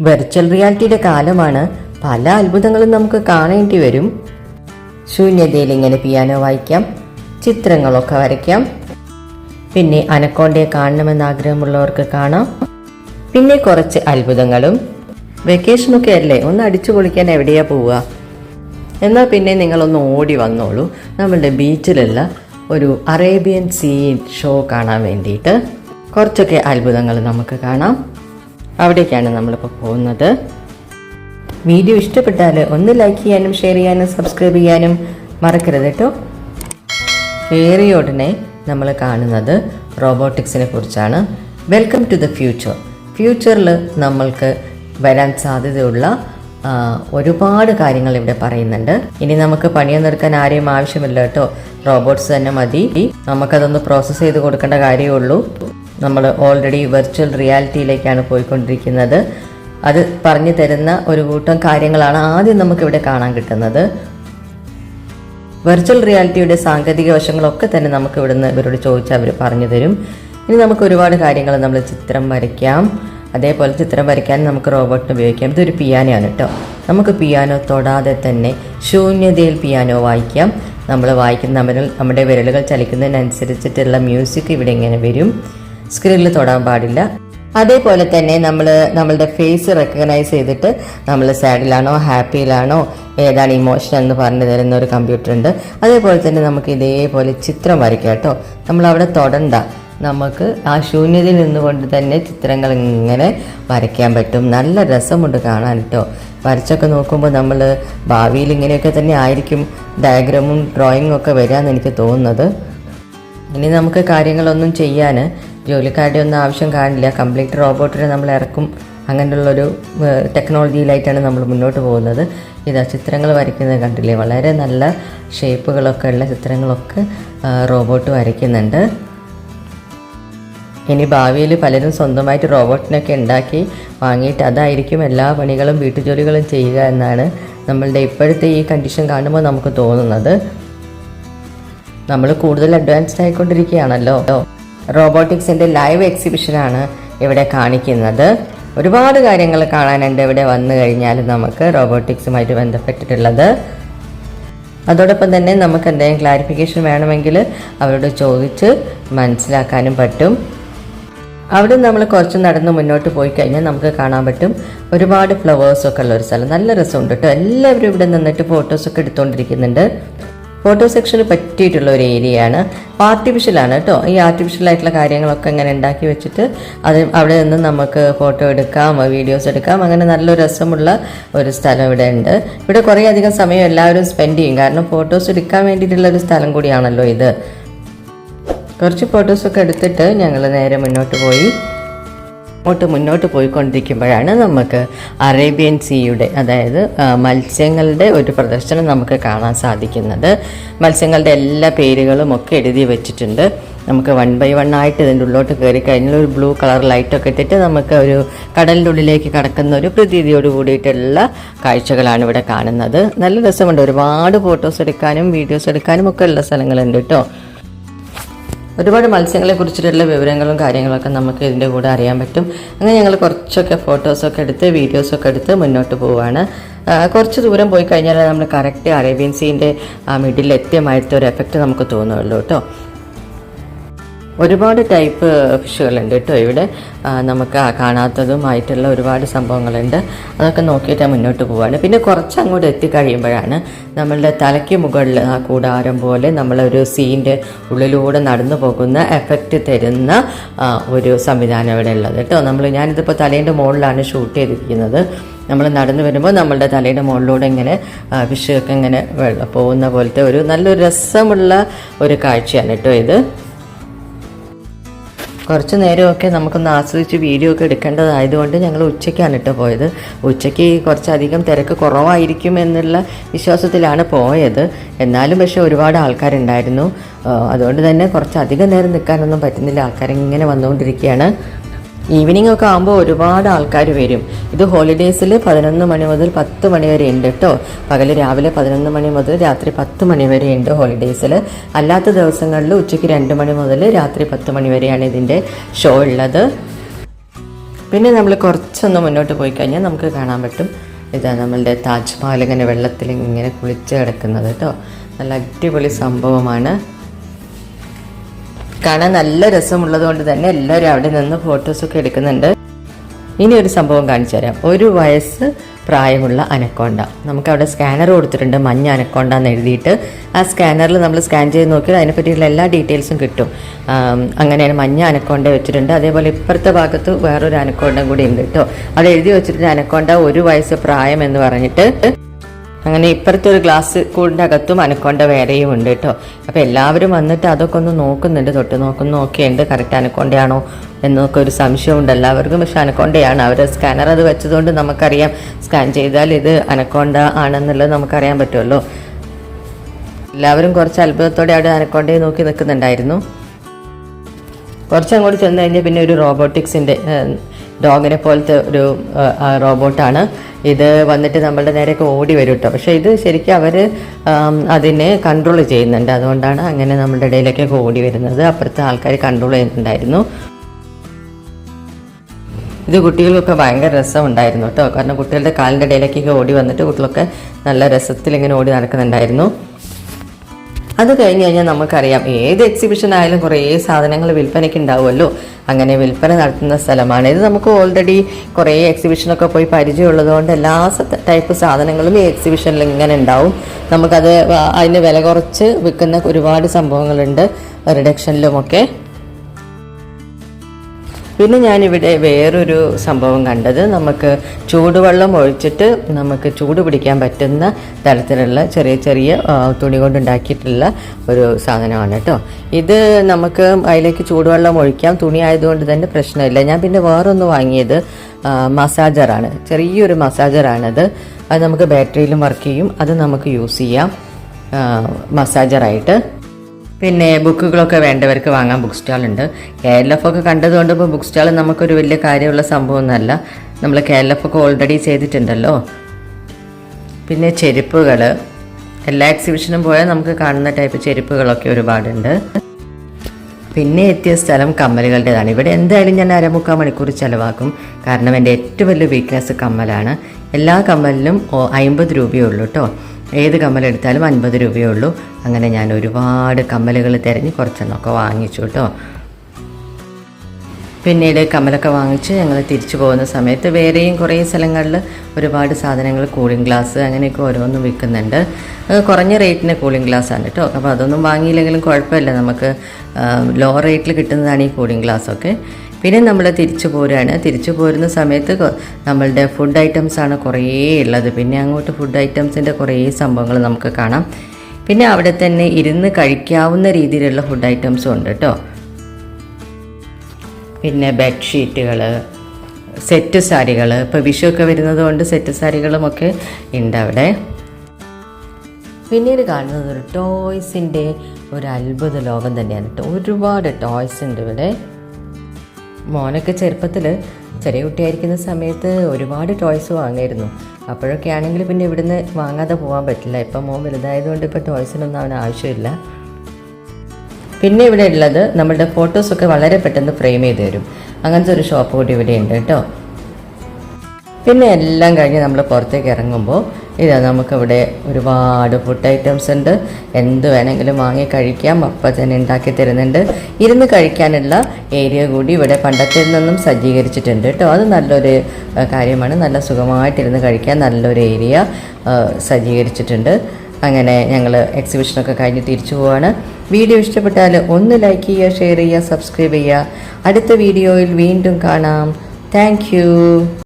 Virtual റിയാലിറ്റിയുടെ കാലമാണ് പല അത്ഭുതങ്ങളും നമുക്ക് കാണേണ്ടി വരും. ശൂന്യതയിൽ ഇങ്ങനെ പിയാനോ വായിക്കാം ചിത്രങ്ങളൊക്കെ വരയ്ക്കാം. പിന്നെ അനക്കോണ്ടയെ കാണണമെന്ന് ആഗ്രഹമുള്ളവർക്ക് കാണാം. പിന്നെ കുറച്ച് അത്ഭുതങ്ങളും. വെക്കേഷനൊക്കെ അല്ലേ? ഒന്ന് അടിച്ചു പൊളിക്കാൻ എവിടെയാ പോവുക? എന്നാൽ പിന്നെ നിങ്ങളൊന്ന് ഓടി വന്നോളൂ. നമ്മളുടെ ബീച്ചിലുള്ള ഒരു അറേബ്യൻ സീ ഷോ കാണാൻ വേണ്ടിയിട്ട്. കുറച്ചൊക്കെ അത്ഭുതങ്ങൾ നമുക്ക് കാണാം. അവിടേക്കാണ് നമ്മളിപ്പോൾ പോകുന്നത്. വീഡിയോ ഇഷ്ടപ്പെട്ടാൽ ഒന്ന് ലൈക്ക് ചെയ്യാനും ഷെയർ ചെയ്യാനും സബ്സ്ക്രൈബ് ചെയ്യാനും മറക്കരുത് കേട്ടോ കയറിയ ഉടനെ നമ്മൾ കാണുന്നത് റോബോട്ടിക്സിനെ കുറിച്ചാണ്. വെൽക്കം ടു ദ ഫ്യൂച്ചർ ഫ്യൂച്ചറിൽ നമ്മൾക്ക് വരാൻ സാധ്യതയുള്ള ഒരുപാട് കാര്യങ്ങൾ ഇവിടെ പറയുന്നുണ്ട്. ഇനി നമുക്ക് പണിയെ നിർക്കാൻ ആരെയും ആവശ്യമില്ല കേട്ടോ റോബോട്ട്സ് തന്നെ മതി. നമുക്കതൊന്ന് പ്രോസസ്സ് ചെയ്ത് കൊടുക്കേണ്ട കാര്യമേ ഉള്ളൂ. നമ്മൾ ഓൾറെഡി വെർച്വൽ റിയാലിറ്റിയിലേക്കാണ് പോയിക്കൊണ്ടിരിക്കുന്നത്. അത് പറഞ്ഞു തരുന്ന ഒരു കൂട്ടം കാര്യങ്ങളാണ് ആദ്യം നമുക്കിവിടെ കാണാൻ കിട്ടുന്നത്. വെർച്വൽ റിയാലിറ്റിയുടെ സാങ്കേതിക വശങ്ങളൊക്കെ തന്നെ നമുക്ക് ഇവിടുന്ന് ഇവരോട് ചോദിച്ചാൽ അവർ പറഞ്ഞു തരും. ഇനി നമുക്ക് ഒരുപാട് കാര്യങ്ങൾ നമ്മൾ ചിത്രം വരയ്ക്കാം. അതേപോലെ ചിത്രം വരയ്ക്കാൻ നമുക്ക് റോബോട്ടിന് ഉപയോഗിക്കാം. ഇതൊരു പിയാനോയാണ് കേട്ടോ. നമുക്ക് പിയാനോ തൊടാതെ തന്നെ ശൂന്യതയിൽ പിയാനോ വായിക്കാം. നമ്മൾ വായിക്കുന്ന നമ്മൾ നമ്മുടെ വിരലുകൾ ചലിക്കുന്നതിനനുസരിച്ചിട്ടുള്ള മ്യൂസിക് ഇവിടെ ഇങ്ങനെ വരും. സ്ക്രീനിൽ തൊടാൻ പാടില്ല. അതേപോലെ തന്നെ നമ്മൾ നമ്മളുടെ ഫേസ് റെക്കഗ്നൈസ് ചെയ്തിട്ട് നമ്മൾ സാഡിലാണോ ഹാപ്പിയിലാണോ ഏതാണ് ഇമോഷൻ എന്ന് പറഞ്ഞു തരുന്ന ഒരു കമ്പ്യൂട്ടർ ഉണ്ട്. അതേപോലെ തന്നെ നമുക്ക് ഇതേപോലെ ചിത്രം വരയ്ക്കാം കേട്ടോ. നമ്മൾ അവിടെ തൊടണ്ട. നമുക്ക് ആ ശൂന്യതയിൽ നിന്നുകൊണ്ട് തന്നെ ചിത്രങ്ങൾ ഇങ്ങനെ വരയ്ക്കാൻ പറ്റും. നല്ല രസമുണ്ട് കാണാൻ കേട്ടോ. വരച്ചൊക്കെ നോക്കുമ്പോൾ നമ്മൾ ഭാവിയിൽ ഇങ്ങനെയൊക്കെ തന്നെ ആയിരിക്കും ഡയഗ്രാമും ഡ്രോയിങ്ങും ഒക്കെ വരാമെന്ന് എനിക്ക് തോന്നുന്നത്. ഇനി നമുക്ക് കാര്യങ്ങളൊന്നും ചെയ്യാൻ ജോലിക്കാരുടെ ഒന്നും ആവശ്യം കാണില്ല. കംപ്ലീറ്റ് റോബോട്ടിനെ നമ്മൾ ഇറക്കും. അങ്ങനെയുള്ളൊരു ടെക്നോളജിയിലായിട്ടാണ് നമ്മൾ മുന്നോട്ട് പോകുന്നത്. ഇതാ ചിത്രങ്ങൾ വരയ്ക്കുന്നത് കണ്ടില്ലേ? വളരെ നല്ല ഷേപ്പുകളൊക്കെ ഉള്ള ചിത്രങ്ങളൊക്കെ റോബോട്ട് വരയ്ക്കുന്നുണ്ട്. ഇനി ഭാവിയിൽ പലരും സ്വന്തമായിട്ട് റോബോട്ടിനൊക്കെ ഉണ്ടാക്കി വാങ്ങിയിട്ട് അതായിരിക്കും എല്ലാ പണികളും വീട്ടുജോലികളും ചെയ്യുക എന്നാണ് നമ്മളുടെ ഇപ്പോഴത്തെ ഈ കണ്ടീഷൻ കാണുമ്പോൾ നമുക്ക് തോന്നുന്നത്. നമ്മൾ കൂടുതൽ അഡ്വാൻസ്ഡ് ആയിക്കൊണ്ടിരിക്കുകയാണല്ലോ. റോബോട്ടിക്സിന്റെ ലൈവ് എക്സിബിഷനാണ് ഇവിടെ കാണിക്കുന്നത്. ഒരുപാട് കാര്യങ്ങൾ കാണാനുണ്ട് ഇവിടെ വന്നു കഴിഞ്ഞാൽ നമുക്ക് റോബോട്ടിക്സുമായിട്ട് ബന്ധപ്പെട്ടിട്ടുള്ളത്. അതോടൊപ്പം തന്നെ നമുക്ക് എന്തെങ്കിലും ക്ലാരിഫിക്കേഷൻ വേണമെങ്കിൽ അവരോട് ചോദിച്ച് മനസ്സിലാക്കാനും പറ്റും. അവിടെ നമ്മൾ കുറച്ച് നടന്ന് മുന്നോട്ട് പോയി കഴിഞ്ഞാൽ നമുക്ക് കാണാൻ പറ്റും. ഒരുപാട് ഫ്ലവേഴ്സൊക്കെ ഉള്ള ഒരു സ്ഥലം. നല്ല രസമുണ്ട് കേട്ടോ. എല്ലാവരും ഇവിടെ നിന്നിട്ട് ഫോട്ടോസൊക്കെ എടുത്തുകൊണ്ടിരിക്കുന്നുണ്ട് ഫോട്ടോ സെക്ഷന് പറ്റിയിട്ടുള്ള ഒരു ഏരിയയാണ്. ആർട്ടിഫിഷ്യലാണ് കേട്ടോ ഈ ആർട്ടിഫിഷ്യൽ ആയിട്ടുള്ള കാര്യങ്ങളൊക്കെ ഇങ്ങനെ ഉണ്ടാക്കി വെച്ചിട്ട് അത് അവിടെ നിന്ന് നമുക്ക് ഫോട്ടോ എടുക്കാം വീഡിയോസ് എടുക്കാം. അങ്ങനെ നല്ല രസമുള്ള ഒരു സ്ഥലം ഇവിടെ ഉണ്ട്. ഇവിടെ കുറേ അധികം സമയം എല്ലാവരും സ്പെൻഡ് ചെയ്യും. കാരണം ഫോട്ടോസ് എടുക്കാൻ വേണ്ടിയിട്ടുള്ള ഒരു സ്ഥലം കൂടിയാണല്ലോ ഇത്. കുറച്ച് ഫോട്ടോസൊക്കെ എടുത്തിട്ട് ഞങ്ങൾ നേരെ മുന്നോട്ട് പോയി. അങ്ങോട്ട് മുന്നോട്ട് പോയിക്കൊണ്ടിരിക്കുമ്പോഴാണ് നമുക്ക് അറേബ്യൻ സീയുടെ അതായത് മത്സ്യങ്ങളുടെ ഒരു പ്രദർശനം നമുക്ക് കാണാൻ സാധിക്കുന്നത്. മത്സ്യങ്ങളുടെ എല്ലാ പേരുകളും ഒക്കെ എഴുതി വെച്ചിട്ടുണ്ട്. നമുക്ക് വൺ ബൈ വൺ ആയിട്ട് ഇതിന്റെ ഉള്ളിലോട്ട് കയറി കഴിഞ്ഞാൽ ഒരു ബ്ലൂ കളർ ലൈറ്റൊക്കെ ഇട്ടിട്ട് നമുക്ക് ഒരു കടലിന്റെ ഉള്ളിലേക്ക് കടക്കുന്ന ഒരു പ്രതീതിയോട് കൂടിയിട്ടുള്ള കാഴ്ചകളാണ് ഇവിടെ കാണുന്നത്. നല്ല രസമുണ്ട്. ഒരുപാട് ഫോട്ടോസ് എടുക്കാനും വീഡിയോസ് എടുക്കാനും ഒക്കെ ഉള്ള സ്ഥലങ്ങളുണ്ട് കേട്ടോ. ഒരുപാട് മത്സ്യങ്ങളെ കുറിച്ചിട്ടുള്ള വിവരങ്ങളും കാര്യങ്ങളൊക്കെ നമുക്ക് ഇതിന്റെ കൂടെ അറിയാൻ പറ്റും. അങ്ങനെ ഞങ്ങൾ കുറച്ചൊക്കെ ഫോട്ടോസൊക്കെ എടുത്ത് വീഡിയോസൊക്കെ എടുത്ത് മുന്നോട്ട് പോവുകയാണ് കുറച്ച് ദൂരം പോയി കഴിഞ്ഞാൽ നമ്മൾ കറക്റ്റ് അറേബ്യൻ സീന്റെ ആ മിഡിൽ എത്തിയമായിട്ട് ഒരു എഫക്റ്റ് നമുക്ക് തോന്നുള്ളൂ കേട്ടോ. ഒരുപാട് ടൈപ്പ് ഫിഷുകളുണ്ട് കേട്ടോ. ഇവിടെ നമുക്ക് കാണാത്തതുമായിട്ടുള്ള ഒരുപാട് സംഭവങ്ങളുണ്ട്. അതൊക്കെ നോക്കിയിട്ട് മുന്നോട്ട് പോവാണ്. പിന്നെ കുറച്ച് അങ്ങോട്ട് എത്തിക്കഴിയുമ്പോഴാണ് നമ്മളുടെ തലയ്ക്ക് മുകളിൽ ആ കൂടാരം പോലെ നമ്മളൊരു സീന്റെ ഉള്ളിലൂടെ നടന്നു പോകുന്ന എഫക്റ്റ് തരുന്ന ഒരു സംവിധാനം ഇവിടെ ഉള്ളത് കേട്ടോ. നമ്മൾ ഞാനിതിപ്പോൾ തലേന്റെ മുകളിലാണ് ഷൂട്ട് ചെയ്തിരിക്കുന്നത്. നമ്മൾ നടന്നു വരുമ്പോൾ നമ്മളുടെ തലയുടെ മുകളിലൂടെ ഇങ്ങനെ ഫിഷൊക്കെ ഇങ്ങനെ പോകുന്ന പോലത്തെ ഒരു നല്ലൊരു രസമുള്ള ഒരു കാഴ്ചയാണ് കേട്ടോ ഇത്. കുറച്ച് നേരമൊക്കെ നമുക്കൊന്ന് ആസ്വദിച്ച് വീഡിയോ ഒക്കെ എടുക്കേണ്ടതായതുകൊണ്ട് ഞങ്ങൾ ഉച്ചയ്ക്കാണ് കേട്ടോ പോയത്. ഉച്ചയ്ക്ക് കുറച്ചധികം തിരക്ക് കുറവായിരിക്കും എന്നുള്ള വിശ്വാസത്തിലാണ് പോയത്. എന്നാലും പക്ഷേ ഒരുപാട് ആൾക്കാരുണ്ടായിരുന്നു. അതുകൊണ്ട് തന്നെ കുറച്ചധികം നേരം നിൽക്കാനൊന്നും പറ്റുന്നില്ല. ആൾക്കാരിങ്ങനെ വന്നുകൊണ്ടിരിക്കുകയാണ്. ഈവനിങ് ഒക്കെ ആകുമ്പോൾ ഒരുപാട് ആൾക്കാർ വരും. ഇത് ഹോളിഡേയ്സിൽ പതിനൊന്ന് മണി മുതൽ പത്ത് മണി വരെ ഉണ്ട് കേട്ടോ പകൽ രാവിലെ പതിനൊന്ന് മണി മുതൽ രാത്രി പത്ത് മണി വരെ ഉണ്ട് ഹോളിഡേയ്സിൽ അല്ലാത്ത ദിവസങ്ങളിൽ ഉച്ചയ്ക്ക് രണ്ട് മണി മുതൽ രാത്രി പത്ത് മണി വരെയാണ് ഇതിന്റെ ഷോ ഉള്ളത്. പിന്നെ നമ്മൾ കുറച്ചൊന്ന് മുന്നോട്ട് പോയി കഴിഞ്ഞാൽ നമുക്ക് കാണാൻ പറ്റും. ഇതാ നമ്മളുടെ താജ്മഹൽ ഇങ്ങനെ വെള്ളത്തിൽ ഇങ്ങനെ കുളിച്ച് കിടക്കുന്നത് കേട്ടോ നല്ല അടിപൊളി സംഭവമാണ്. കാണാൻ നല്ല രസമുള്ളത് കൊണ്ട് തന്നെ എല്ലാവരും അവിടെ നിന്ന് ഫോട്ടോസൊക്കെ എടുക്കുന്നുണ്ട്. ഇനി ഒരു സംഭവം കാണിച്ചു തരാം. ഒരു വയസ്സ് പ്രായമുള്ള അനക്കോണ്ട. നമുക്ക് അവിടെ സ്കാനർ കൊടുത്തിട്ടുണ്ട് മഞ്ഞ അനക്കോണ്ട എന്ന് എഴുതിയിട്ട്. ആ സ്കാനറിൽ നമ്മൾ സ്കാൻ ചെയ്ത് നോക്കിയാൽ അതിനെപ്പറ്റിയുള്ള എല്ലാ ഡീറ്റെയിൽസും കിട്ടും. അങ്ങനെയാണ് മഞ്ഞ അനക്കോണ്ട വെച്ചിട്ടുണ്ട്. അതേപോലെ ഇപ്പുറത്തെ ഭാഗത്ത് വേറൊരു അനക്കോണ്ടം കൂടി ഉണ്ട് കേട്ടോ. അത് എഴുതി വെച്ചിട്ടുണ്ട് അനക്കോണ്ട ഒരു വയസ്സ് പ്രായം എന്ന് പറഞ്ഞിട്ട്. അങ്ങനെ ഇപ്പുറത്തെ ഒരു ഗ്ലാസ് കൂടിന്റെ അകത്തും അനക്കൊണ്ട വേറെയും ഉണ്ട് കേട്ടോ അപ്പോൾ എല്ലാവരും വന്നിട്ട് അതൊക്കെ ഒന്ന് നോക്കുന്നുണ്ട് തൊട്ട് നോക്കുന്നു നോക്കിയുണ്ട്. കറക്റ്റ് അനക്കൊണ്ടയാണോ എന്നൊക്കെ ഒരു സംശയമുണ്ട് എല്ലാവർക്കും. പക്ഷെ അനക്കൊണ്ടയാണ്. അവർ സ്കാനർ അത് വെച്ചതുകൊണ്ട് നമുക്കറിയാം. സ്കാൻ ചെയ്താൽ ഇത് അനക്കൊണ്ട ആണെന്നുള്ളത് നമുക്കറിയാൻ പറ്റുമല്ലോ. എല്ലാവരും കുറച്ച് അത്ഭുതത്തോടെ അവിടെ അനക്കൊണ്ടയെ നോക്കി നിൽക്കുന്നുണ്ടായിരുന്നു. കുറച്ചങ്ങോട്ട് ചെന്ന് കഴിഞ്ഞാൽ പിന്നെ ഒരു റോബോട്ടിക്സിന്റെ ഡോഗിനെ പോലത്തെ ഒരു റോബോട്ടാണ്. ഇത് വന്നിട്ട് നമ്മളുടെ നേരെയൊക്കെ ഓടി വരും കേട്ടോ പക്ഷേ ഇത് ശരിക്കും അവർ അതിനെ കൺട്രോൾ ചെയ്യുന്നുണ്ട്. അതുകൊണ്ടാണ് അങ്ങനെ നമ്മുടെ ഇടയിലേക്കൊക്കെ ഓടി വരുന്നത്. അപ്പുറത്തെ ആൾക്കാർ കൺട്രോൾ ചെയ്യുന്നുണ്ടായിരുന്നു. ഇത് കുട്ടികൾക്കൊക്കെ ഭയങ്കര രസമുണ്ടായിരുന്നു കേട്ടോ കാരണം കുട്ടികളുടെ കാലിന്റെ ഇടയിലേക്കൊക്കെ ഓടി വന്നിട്ട് കുട്ടികളൊക്കെ നല്ല രസത്തിൽ ഇങ്ങനെ ഓടി നടക്കുന്നുണ്ടായിരുന്നു. അത് കഴിഞ്ഞ് കഴിഞ്ഞാൽ നമുക്കറിയാം ഏത് എക്സിബിഷൻ ആയാലും കുറേ സാധനങ്ങൾ വിൽപ്പനയ്ക്ക് ഉണ്ടാവുമല്ലോ. അങ്ങനെ വിൽപ്പന നടത്തുന്ന സ്ഥലമാണ്. ഇത് നമുക്ക് ഓൾറെഡി കുറേ എക്സിബിഷനൊക്കെ പോയി പരിചയമുള്ളതുകൊണ്ട് എല്ലാ ടൈപ്പ് സാധനങ്ങളും ഈ എക്സിബിഷനിൽ ഇങ്ങനെ ഉണ്ടാവും. നമുക്കത് അതിന് വില കുറച്ച് വിൽക്കുന്ന ഒരുപാട് സംഭവങ്ങളുണ്ട്. റിഡക്ഷനിലുമൊക്കെ പിന്നെ ഞാനിവിടെ വേറൊരു സംഭവം കണ്ടത്. നമുക്ക് ചൂടുവെള്ളം ഒഴിച്ചിട്ട് നമുക്ക് ചൂട് പിടിക്കാൻ പറ്റുന്ന തരത്തിലുള്ള ചെറിയ ചെറിയ തുണി കൊണ്ടുണ്ടാക്കിയിട്ടുള്ള ഒരു സാധനമാണ് കേട്ടോ. ഇത് നമുക്ക് അതിലേക്ക് ചൂടുവെള്ളം ഒഴിക്കാം. തുണി ആയതുകൊണ്ട് തന്നെ പ്രശ്നമില്ല. ഞാൻ പിന്നെ വേറൊന്ന് വാങ്ങിയത് മസാജറാണ്. ചെറിയൊരു മസാജറാണത്. അത് നമുക്ക് ബാറ്ററിയിലും വർക്ക് ചെയ്യും. അത് നമുക്ക് യൂസ് ചെയ്യാം. മസാജറായിട്ട്. പിന്നെ ബുക്കുകളൊക്കെ വേണ്ടവർക്ക് വാങ്ങാൻ ബുക്ക് സ്റ്റാളുണ്ട് കെ എൽ എഫ് ഒക്കെ കണ്ടതുകൊണ്ട് ഇപ്പോൾ ബുക്ക് സ്റ്റാൾ നമുക്കൊരു വലിയ കാര്യമുള്ള സംഭവമൊന്നുമല്ല. നമ്മൾ കെ എൽ എഫ് ഒക്കെ ഓൾറെഡി ചെയ്തിട്ടുണ്ടല്ലോ. പിന്നെ ചെരുപ്പുകൾ എല്ലാ എക്സിബിഷനും പോയാൽ നമുക്ക് കാണുന്ന ടൈപ്പ് ചെരുപ്പുകളൊക്കെ ഒരുപാടുണ്ട്. പിന്നെ എത്തിയ സ്ഥലം കമ്മലുകളുടേതാണ്. ഇവിടെ എന്തായാലും ഞാൻ അരമുക്കാൽ മണിക്കൂർ ചിലവാക്കും. കാരണം എന്റെ ഏറ്റവും വലിയ വീക്ക്നെസ് കമ്മലാണ്. എല്ലാ കമ്മലിനും അമ്പത് രൂപയേ ഉള്ളൂ കേട്ടോ ഏത് കമ്മലെടുത്താലും അൻപത് രൂപയേ ഉള്ളൂ അങ്ങനെ ഞാൻ ഒരുപാട് കമ്മലുകൾ തിരഞ്ഞ് കുറച്ചെണ്ണമൊക്കെ വാങ്ങിച്ചു കേട്ടോ. പിന്നീട് കമ്മലൊക്കെ വാങ്ങിച്ച് ഞങ്ങൾ തിരിച്ചു പോകുന്ന സമയത്ത് വേറെയും കുറേ സ്ഥലങ്ങളിൽ ഒരുപാട് സാധനങ്ങൾ കൂളിംഗ് ഗ്ലാസ് അങ്ങനെയൊക്കെ ഓരോന്നും വിൽക്കുന്നുണ്ട്. കുറഞ്ഞ റേറ്റിന് കൂളിംഗ് ഗ്ലാസ് ആണ് കേട്ടോ. അപ്പോൾ അതൊന്നും വാങ്ങിയില്ലെങ്കിലും കുഴപ്പമില്ല. നമുക്ക് ലോ റേറ്റിൽ കിട്ടുന്നതാണ് ഈ കൂളിംഗ് ഗ്ലാസ് ഒക്കെ. പിന്നെ നമ്മൾ തിരിച്ചു പോരുകയാണ് തിരിച്ചു പോരുന്ന സമയത്ത് നമ്മളുടെ ഫുഡ് ഐറ്റംസ് ആണ് കുറേ ഉള്ളത്. പിന്നെ അങ്ങോട്ട് ഫുഡ് ഐറ്റംസിന്റെ കുറേ സംഭവങ്ങൾ നമുക്ക് കാണാം. പിന്നെ അവിടെ തന്നെ ഇരുന്ന് കഴിക്കാവുന്ന രീതിയിലുള്ള ഫുഡ് ഐറ്റംസും ഉണ്ട് കേട്ടോ പിന്നെ ബെഡ്ഷീറ്റുകൾ സെറ്റ് സാരികൾ ഇപ്പോൾ വിഷുവൊക്കെ വരുന്നത് കൊണ്ട് സെറ്റ് സാരികളുമൊക്കെ ഉണ്ട് അവിടെ. പിന്നീട് കാണുന്നത് ഒരു ടോയ്സിന്റെ ഒരു അത്ഭുത ലോകം തന്നെയാണ് കേട്ടോ ഒരുപാട് ടോയ്സ് ഉണ്ട് ഇവിടെ. മോനൊക്കെ ചെറുപ്പത്തിൽ ചെറിയ കുട്ടിയായിരിക്കുന്ന സമയത്ത് ഒരുപാട് ടോയ്സ് വാങ്ങിയിരുന്നു. അപ്പോഴൊക്കെ ആണെങ്കിൽ പിന്നെ ഇവിടുന്ന് വാങ്ങാതെ പോകാൻ പറ്റില്ല. ഇപ്പം മോൻ വലുതായതുകൊണ്ട് ഇപ്പോൾ ടോയ്സിനൊന്നും അവന് ആവശ്യമില്ല. പിന്നെ ഇവിടെ ഉള്ളത് നമ്മളുടെ ഫോട്ടോസൊക്കെ വളരെ പെട്ടെന്ന് ഫ്രെയിം ചെയ്ത് തരും. അങ്ങനത്തെ ഒരു ഷോപ്പ് കൂടി ഇവിടെ ഉണ്ട് കേട്ടോ. പിന്നെ എല്ലാം കഴിഞ്ഞ് നമ്മൾ പുറത്തേക്ക് ഇറങ്ങുമ്പോൾ ഇതാ നമുക്കിവിടെ ഒരുപാട് ഫുഡ് ഐറ്റംസ് ഉണ്ട്. എന്ത് വേണമെങ്കിലും വാങ്ങി കഴിക്കാം. അപ്പം തന്നെ ഉണ്ടാക്കി തരുന്നുണ്ട്. ഇരുന്ന് കഴിക്കാനുള്ള ഏരിയ കൂടി ഇവിടെ പണ്ടത്തിൽ നിന്നും സജ്ജീകരിച്ചിട്ടുണ്ട് കേട്ടോ. അത് നല്ലൊരു കാര്യമാണ്. നല്ല സുഖമായിട്ടിരുന്ന് കഴിക്കാൻ നല്ലൊരു ഏരിയ സജ്ജീകരിച്ചിട്ടുണ്ട്. അങ്ങനെ ഞങ്ങൾ എക്സിബിഷനൊക്കെ കഴിഞ്ഞ് തിരിച്ചു പോവാണ്. വീഡിയോ ഇഷ്ടപ്പെട്ടാൽ ഒന്ന് ലൈക്ക് ചെയ്യുക ഷെയർ ചെയ്യുക സബ്സ്ക്രൈബ് ചെയ്യുക. അടുത്ത വീഡിയോയിൽ വീണ്ടും കാണാം. താങ്ക്